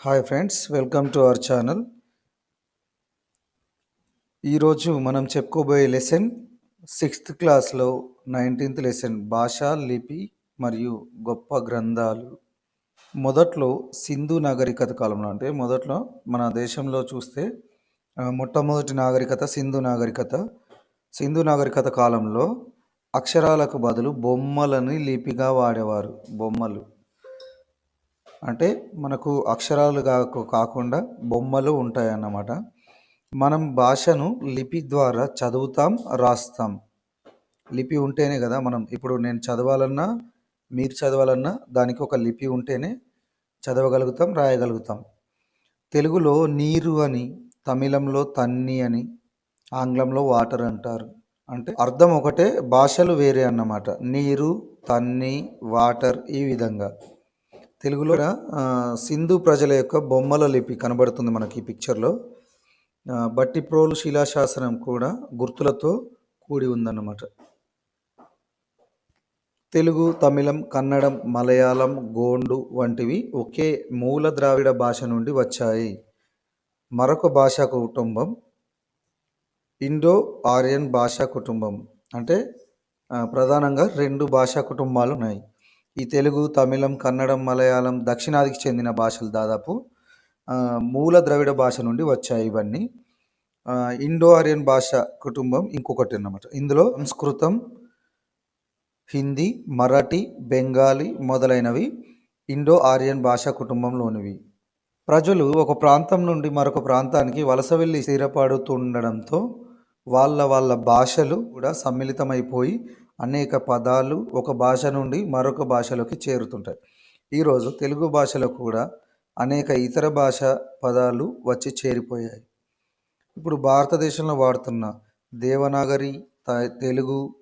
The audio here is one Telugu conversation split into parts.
Hi friends welcome to our channel. ఈరోజు మనం చెప్పుకోబోయే లెసన్ సిక్స్త్ క్లాస్లో నైన్టీన్త్ లెసన్ భాషా లిపి మరియు గొప్ప గ్రంథాలు. మొదట్లో సింధు నాగరికత కాలంలో అంటే మొదట్లో మన దేశంలో చూస్తే మొట్టమొదటి నాగరికత సింధు నాగరికత. సింధు నాగరికత కాలంలో అక్షరాలకు బదులు బొమ్మలని లిపిగా వాడేవారు బొమ్మలు. అంటే మనకు అక్షరాలు కాకు కాకుండా బొమ్మలు ఉంటాయి అన్నమాట మనం భాషను లిపి ద్వారా చదువుతాం రాస్తాం. లిపి ఉంటేనే కదా మనం ఇప్పుడు నేను చదవాలన్నా మీరు చదవాలన్నా దానికి ఒక లిపి ఉంటేనే చదవగలుగుతాం రాయగలుగుతాం. తెలుగులో నీరు అని తమిళంలో తన్ని అని ఆంగ్లంలో వాటర్ అంటారు. అంటే అర్థం ఒకటే భాషలు వేరే అన్నమాట. నీరు తన్ని వాటర్ ఈ విధంగా. తెలుగులో సింధు ప్రజల యొక్క బొమ్మల లిపి కనబడుతుంది మనకి ఈ పిక్చర్లో. ఆ, బట్టిప్రోలు శిలాశాసనం కూడా గుర్తులతో కూడి ఉందన్నమాట. తెలుగు తమిళం కన్నడం మలయాళం గోండు వంటివి ఒకే మూల ద్రావిడ భాష నుండి వచ్చాయి. మరొక భాషా కుటుంబం ఇండో ఆర్యన్ భాషా కుటుంబం. అంటే ప్రధానంగా రెండు భాషా కుటుంబాలు ఉన్నాయి. ఈ తెలుగు తమిళం కన్నడం మలయాళం దక్షిణాదికి చెందిన భాషలు దాదాపు మూల ద్రవిడ భాష నుండి వచ్చాయి ఇవన్నీ. ఇండో ఆర్యన్ భాష కుటుంబం ఇంకొకటి అన్నమాట. ఇందులో సంస్కృతం హిందీ మరాఠీ బెంగాలీ మొదలైనవి ఇండో ఆర్యన్ భాషా కుటుంబంలోనివి. ప్రజలు ఒక ప్రాంతం నుండి మరొక ప్రాంతానికి వలస వెళ్ళి స్థిరపడుతుండడంతో వాళ్ళ వాళ్ళ భాషలు కూడా సమ్మిళితమైపోయి అనేక పదాలు ఒక భాష నుండి మరొక భాషలోకి చేరుతుంటాయి. ఈరోజు తెలుగు భాషలో కూడా అనేక ఇతర భాష పదాలు వచ్చి చేరిపోయాయి. ఇప్పుడు భారతదేశంలో వాడుతున్న దేవనాగరి త- తెలుగు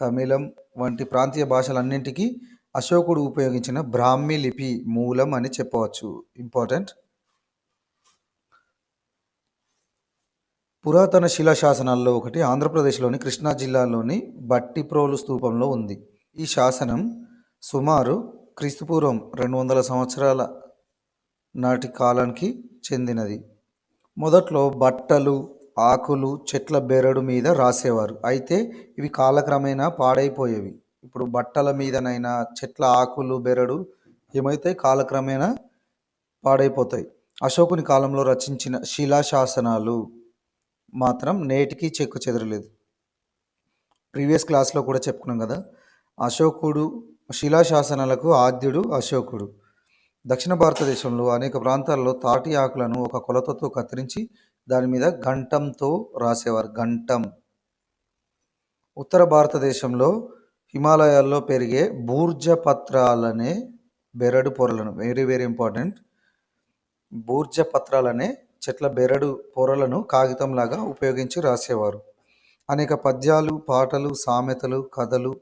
తమిళం వంటి ప్రాంతీయ భాషలన్నింటికీ అశోకుడు ఉపయోగించిన బ్రాహ్మీ లిపి మూలం అని చెప్పవచ్చు. ఇంపార్టెంట్. పురాతన శిలా శాసనాల్లో ఒకటి ఆంధ్రప్రదేశ్లోని కృష్ణా జిల్లాలోని బట్టిప్రోలు స్తూపంలో ఉంది. ఈ శాసనం సుమారు క్రీస్తుపూర్వం రెండు వందల సంవత్సరాల నాటి కాలానికి చెందినది. మొదట్లో బట్టలు ఆకులు చెట్ల బెరడు మీద రాసేవారు. అయితే ఇవి కాలక్రమేణా పాడైపోయేవి. ఇప్పుడు బట్టల మీదనైనా చెట్ల ఆకులు బెరడు ఏమైతే కాలక్రమేణా పాడైపోతాయి. అశోకుని కాలంలో రచించిన శిలాశాసనాలు మాత్రం నేటికి చెక్కు చెదరలేదు. ప్రీవియస్ క్లాస్లో కూడా చెప్పుకున్నాం కదా అశోకుడు శిలాశాసనాలకు ఆద్యుడు అశోకుడు. దక్షిణ భారతదేశంలో అనేక ప్రాంతాల్లో తాటి ఆకులను ఒక కొలతతో కత్తిరించి దాని మీద గంటంతో రాసేవారు. గంటం ఉత్తర భారతదేశంలో హిమాలయాల్లో పెరిగే బూర్జ పత్రాలనే బెరడు పొరలను వెరీ వెరీ ఇంపార్టెంట్ బూర్జ పత్రాలనే చెట్ల బెరడు పొరలను కాగితంలాగా ఉపయోగించి రాసేవారు. అనేక పద్యాలు పాటలు సామెతలు కథలు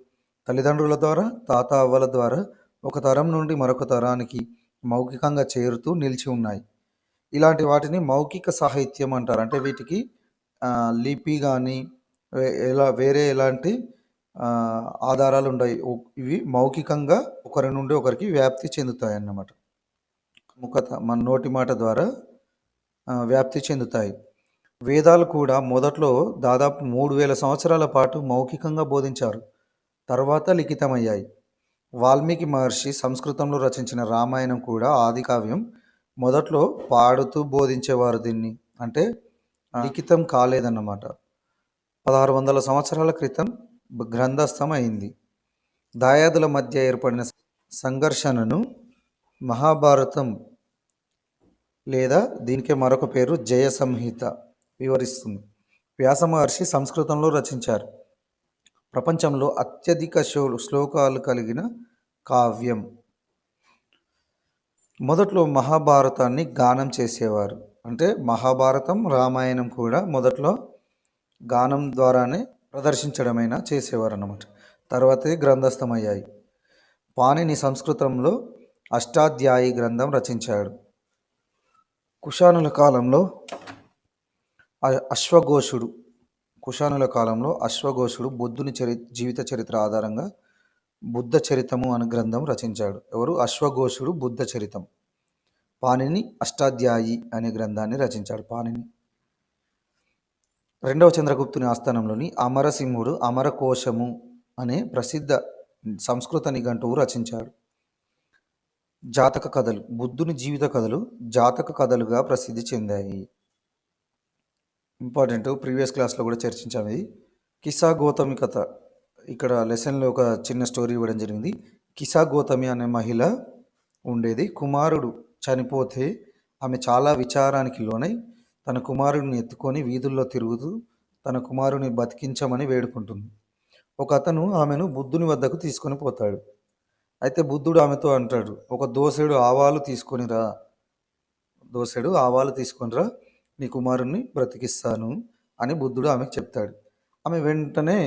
తల్లిదండ్రుల ద్వారా తాత అవ్వల ద్వారా ఒక తరం నుండి మరొక తరానికి మౌఖికంగా చేరుతూ నిలిచి ఉన్నాయి. ఇలాంటి వాటిని మౌఖిక సాహిత్యం అంటారు. అంటే వీటికి లిపి కానీ ఎలా వేరే ఎలాంటి ఆధారాలు ఉన్నాయి ఇవి మౌఖికంగా ఒకరి నుండి ఒకరికి వ్యాప్తి చెందుతాయి అన్నమాట ముఖత మన నోటి మాట ద్వారా వ్యాప్తి చెందుతాయి. వేదాలు కూడా మొదట్లో దాదాపు మూడు వేల సంవత్సరాల పాటు మౌఖికంగా బోధించారు. తర్వాత లిఖితమయ్యాయి. వాల్మీకి మహర్షి సంస్కృతంలో రచించిన రామాయణం కూడా ఆది కావ్యం. మొదట్లో పాడుతూ బోధించేవారు దీన్ని. అంటే లిఖితం కాలేదన్నమాట. పదహారు వందల సంవత్సరాల క్రితం గ్రంథస్థం అయింది. దాయాదుల మధ్య ఏర్పడిన సంఘర్షణను మహాభారతం లేదా దీనికే మరొక పేరు జయ సంహిత వివరిస్తుంది. వ్యాస మహర్షి సంస్కృతంలో రచించారు. ప్రపంచంలో అత్యధిక శో శ్లోకాలు కలిగిన కావ్యం. మొదట్లో మహాభారతాన్ని గానం చేసేవారు. అంటే మహాభారతం రామాయణం కూడా మొదట్లో గానం ద్వారానే ప్రదర్శించడమైనా చేసేవారు అన్నమాట తర్వాతే గ్రంథస్థమయ్యాయి. పాణిని సంస్కృతంలో అష్టాధ్యాయి గ్రంథం రచించాడు. కుషానుల కాలంలో అశ్వఘోషుడు కుషానుల కాలంలో అశ్వఘోషుడు బుద్ధుని చరి జీవిత చరిత్ర ఆధారంగా బుద్ధ చరితము అనే గ్రంథం రచించాడు. ఎవరు? అశ్వఘోషుడు బుద్ధ చరితం. పాణిని అష్టాధ్యాయి అనే గ్రంథాన్ని రచించాడు పాణిని. రెండవ చంద్రగుప్తుని ఆస్థానంలోని అమరసింహుడు అమరకోశము అనే ప్రసిద్ధ సంస్కృత నిఘంటువు రచించాడు. జాతక కథలు బుద్ధుని జీవిత కథలు జాతక కథలుగా ప్రసిద్ధి చెందాయి. ఇంపార్టెంట్ ప్రీవియస్ క్లాస్లో కూడా చర్చించాము ఇది. కిసా గౌతమి కథ. ఇక్కడ లెసన్లో ఒక చిన్న స్టోరీ ఇవ్వడం జరిగింది. కిసా గౌతమి అనే మహిళ ఉండేది. కుమారుడు చనిపోతే ఆమె చాలా విచారానికి లోనై తన కుమారుడిని ఎత్తుకొని వీధుల్లో తిరుగుతూ తన కుమారుని బతికించమని వేడుకుంటుంది. ఒక అతను ఆమెను బుద్ధుని వద్దకు తీసుకొని పోతాడు. అయితే బుద్ధుడు ఆమెతో అంటాడు ఒక దోసెడు ఆవాలు తీసుకొని రా. దోసెడు ఆవాలు తీసుకొని రా నీ కుమారుణ్ణి బ్రతికిస్తాను అని బుద్ధుడు ఆమెకు చెప్తాడు. ఆమె వెంటనే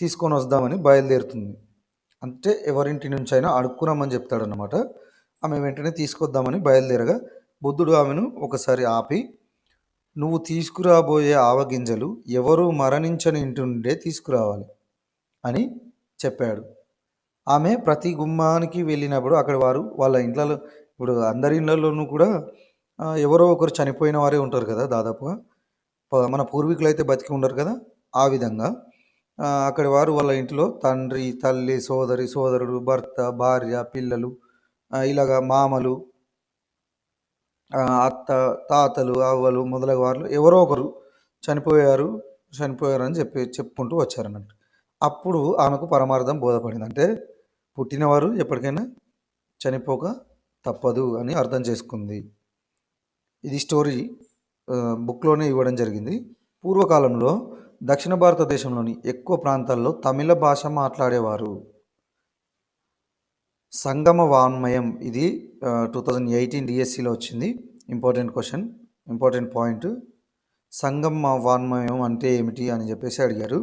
తీసుకొని వద్దామని బయలుదేరుతుంది. అంటే ఎవరింటి నుంచి అయినా అడుక్కురామని చెప్తాడనమాట ఆమె వెంటనే తీసుకొద్దామని బయలుదేరగా బుద్ధుడు ఆమెను ఒకసారి ఆపి నువ్వు తీసుకురాబోయే ఆవగింజలు ఎవరు మరణించని ఇంటి నుండే తీసుకురావాలి అని చెప్పాడు. ఆమె ప్రతి గుమ్మానికి వెళ్ళినప్పుడు అక్కడ వారు వాళ్ళ ఇంట్లో ఇప్పుడు అందరి ఇళ్ళలోనూ కూడా ఎవరో ఒకరు చనిపోయిన వారే ఉంటారు కదా దాదాపుగా. మన పూర్వీకులు అయితే బతికి ఉండరు కదా ఆ విధంగా. అక్కడి వారు వాళ్ళ ఇంట్లో తండ్రి తల్లి సోదరి సోదరుడు భర్త భార్య పిల్లలు ఇలాగా మామలు అత్త తాతలు అవ్వలు మొదలగు వారు ఎవరో ఒకరు చనిపోయారు చనిపోయారని చెప్పి చెప్పుకుంటూ వచ్చారన్నట్టు అప్పుడు ఆమెకు పరమార్థం బోధపడింది. అంటే పుట్టినవారు ఎప్పటికైనా చనిపోక తప్పదు అని అర్థం చేసుకుంది. ఇది స్టోరీ బుక్లోనే ఇవ్వడం జరిగింది. పూర్వకాలంలో దక్షిణ భారతదేశంలోని ఎక్కువ ప్రాంతాల్లో తమిళ భాష మాట్లాడేవారు. సంగమ వాన్మయం ఇది టూ థౌజండ్ ఎయిటీన్ డిఎస్సిలో వచ్చింది. Important question important point. సంగమ వాన్మయం అంటే ఏమిటి అని చెప్పేసి అడిగారు.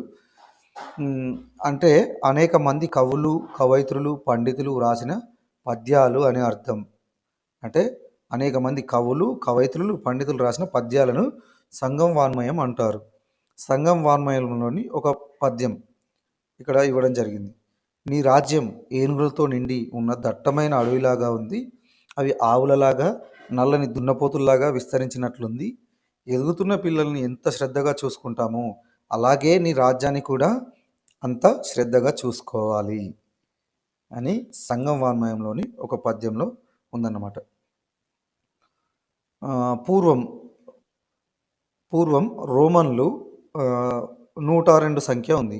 అంటే అనేక మంది కవులు కవయిత్రులు పండితులు వ్రాసిన పద్యాలు అని అర్థం. అంటే అనేక మంది కవులు కవయిత్రులు పండితులు రాసిన పద్యాలను సంగం వాన్మయం అంటారు. సంగం వాన్మయంలోని ఒక పద్యం ఇక్కడ ఇవ్వడం జరిగింది. నీ రాజ్యం ఏనుగులతో నిండి ఉన్న దట్టమైన అడవిలాగా ఉంది. అవి ఆవులలాగా నల్లని దున్నపోతుల్లాగా విస్తరించినట్లుంది. ఎదుగుతున్న పిల్లల్ని ఎంత శ్రద్ధగా చూసుకుంటామో అలాగే నీ రాజ్యాన్ని కూడా అంత శ్రద్ధగా చూసుకోవాలి అని సంఘం వాన్మయంలోని ఒక పద్యంలో ఉందన్నమాట. పూర్వం పూర్వం రోమన్లు నూట రెండు సంఖ్య ఉంది.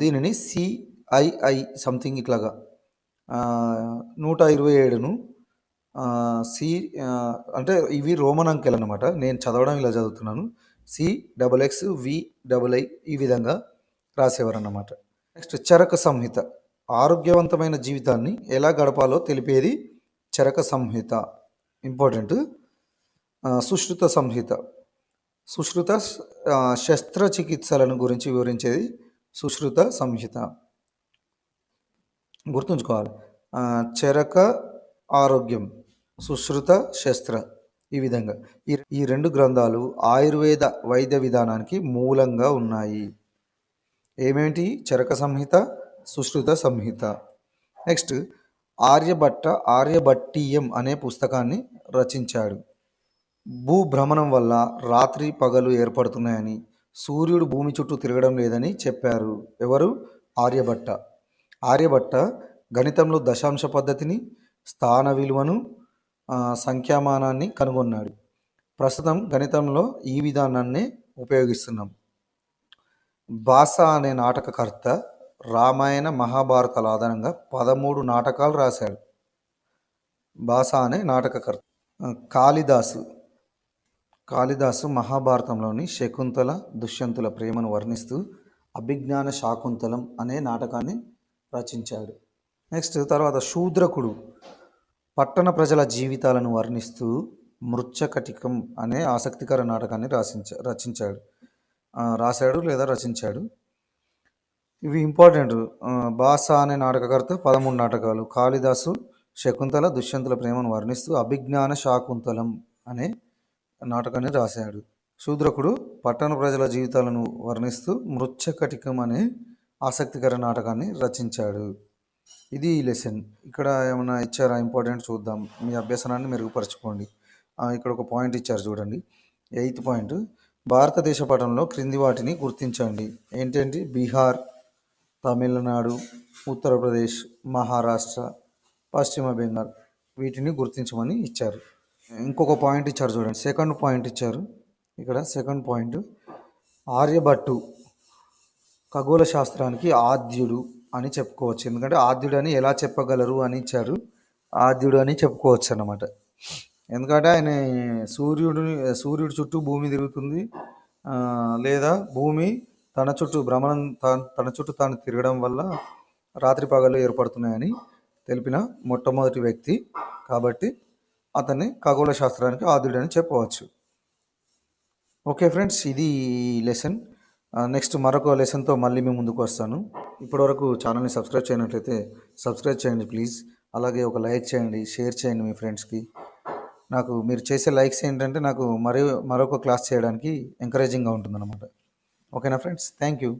దీనిని సిఐఐ సంథింగ్ ఇట్లాగా. నూట ఇరవై ఏడును సి అంటే ఇవి రోమన్ అంకెలు అనమాట నేను చదవడం ఇలా చదువుతున్నాను. C double X V double I ఈ విధంగా రాసేవారు అన్నమాట నెక్స్ట్ చరక సంహిత. ఆరోగ్యవంతమైన జీవితాన్ని ఎలా గడపాలో తెలిపేది చరక సంహిత. ఇంపార్టెంట్. సుశ్రుత సంహిత. సుశ్రుత శస్త్రచికిత్సలను గురించి వివరించేది సుశ్రుత సంహిత. గుర్తుంచుకోవాలి. చరక ఆరోగ్యం సుశ్రుత శస్త్ర. ఈ విధంగా. ఈ ఈ రెండు గ్రంథాలు ఆయుర్వేద వైద్య విధానానికి మూలంగా ఉన్నాయి. ఏమేంటి చరక సంహిత సుశ్రుత సంహిత. నెక్స్ట్ ఆర్యభట్ట ఆర్యభట్టీయం అనే పుస్తకాన్ని రచించాడు. భూభ్రమణం వల్ల రాత్రి పగలు ఏర్పడుతున్నాయని సూర్యుడు భూమి చుట్టూ తిరగడం లేదని చెప్పారు. ఎవరు? ఆర్యభట్ట. ఆర్యభట్ట గణితంలో దశాంశ పద్ధతిని స్థాన విలువను సంఖ్యామానాన్ని కనుగొన్నాడు. ప్రస్తుతం గణితంలో ఈ విధానాన్నే ఉపయోగిస్తున్నాం. భాష అనే నాటకకర్త రామాయణ మహాభారతాల ఆధారంగా పదమూడు నాటకాలు రాశాడు. భాష అనే నాటకకర్త. కాళిదాసు. కాళిదాసు మహాభారతంలోని శకుంతల దుష్యంతుల ప్రేమను వర్ణిస్తూ అభిజ్ఞాన శాకుంతలం అనే నాటకాన్ని రచించాడు. నెక్స్ట్ తర్వాత శూద్రకుడు. పట్టణ ప్రజల జీవితాలను వర్ణిస్తూ మృచ్చకటికం అనే ఆసక్తికర నాటకాన్ని రాసించ రచించాడు. రాశాడు లేదా రచించాడు? ఇవి ఇంపార్టెంట్. బాస అనే నాటకకర్త పదమూడు నాటకాలు. కాళిదాసు శకుంతల దుష్యంతుల ప్రేమను వర్ణిస్తూ అభిజ్ఞాన శాకుంతలం అనే నాటకాన్ని రాశాడు. శూద్రకుడు పట్టణ ప్రజల జీవితాలను వర్ణిస్తూ మృచ్చకటికం అనే ఆసక్తికర నాటకాన్ని రచించాడు. ఇది ఈ లెసన్. ఇక్కడ ఏమైనా ఇచ్చారా? ఇంపార్టెంట్ చూద్దాం. మీ అభ్యసనాన్ని మెరుగుపరచుకోండి. ఇక్కడ ఒక పాయింట్ ఇచ్చారు చూడండి. Eighth point. భారతదేశ పటంలో క్రింది వాటిని గుర్తించండి. ఏంటంటే బీహార్ తమిళనాడు ఉత్తరప్రదేశ్ మహారాష్ట్ర పశ్చిమ బెంగాల్ వీటిని గుర్తించమని ఇచ్చారు. ఇంకొక పాయింట్ ఇచ్చారు చూడండి. సెకండ్ పాయింట్ ఇచ్చారు. ఇక్కడ సెకండ్ పాయింట్. ఆర్యభట్టు ఖగోళ శాస్త్రానికి ఆద్యుడు అని చెప్పుకోవచ్చు. ఎందుకంటే ఆద్యుడు అని ఎలా చెప్పగలరు అని ఇచ్చారు. ఆద్యుడు అని చెప్పుకోవచ్చు అన్నమాట. ఎందుకంటే ఆయన సూర్యుడిని సూర్యుడి చుట్టూ భూమి తిరుగుతుంది. లేదా భూమి తన చుట్టూ భ్రమణం తన చుట్టూ తాను తిరగడం వల్ల రాత్రి పగలు ఏర్పడుతున్నాయని తెలిపిన మొట్టమొదటి వ్యక్తి కాబట్టి అతన్ని ఖగోళ శాస్త్రానికి ఆద్యుడు అని చెప్పవచ్చు. ఓకే ఫ్రెండ్స్ ఇది లెసన్ నెక్స్ట్ మరొక లెసన్తో మళ్ళీ మేము ముందుకు వస్తాను. ఇప్పటివరకు ఛానల్ని సబ్స్క్రైబ్ చేయనట్లయితే సబ్స్క్రైబ్ చేయండి ప్లీజ్. అలాగే ఒక లైక్ చేయండి షేర్ చేయండి మీ ఫ్రెండ్స్కి. నాకు మీరు చేసే లైక్స్ ఏంటంటే నాకు మరో మరొక క్లాస్ చేయడానికి ఎంకరేజింగ్గా ఉంటుందన్నమాట. ఓకేనా ఫ్రెండ్స్? Thank you.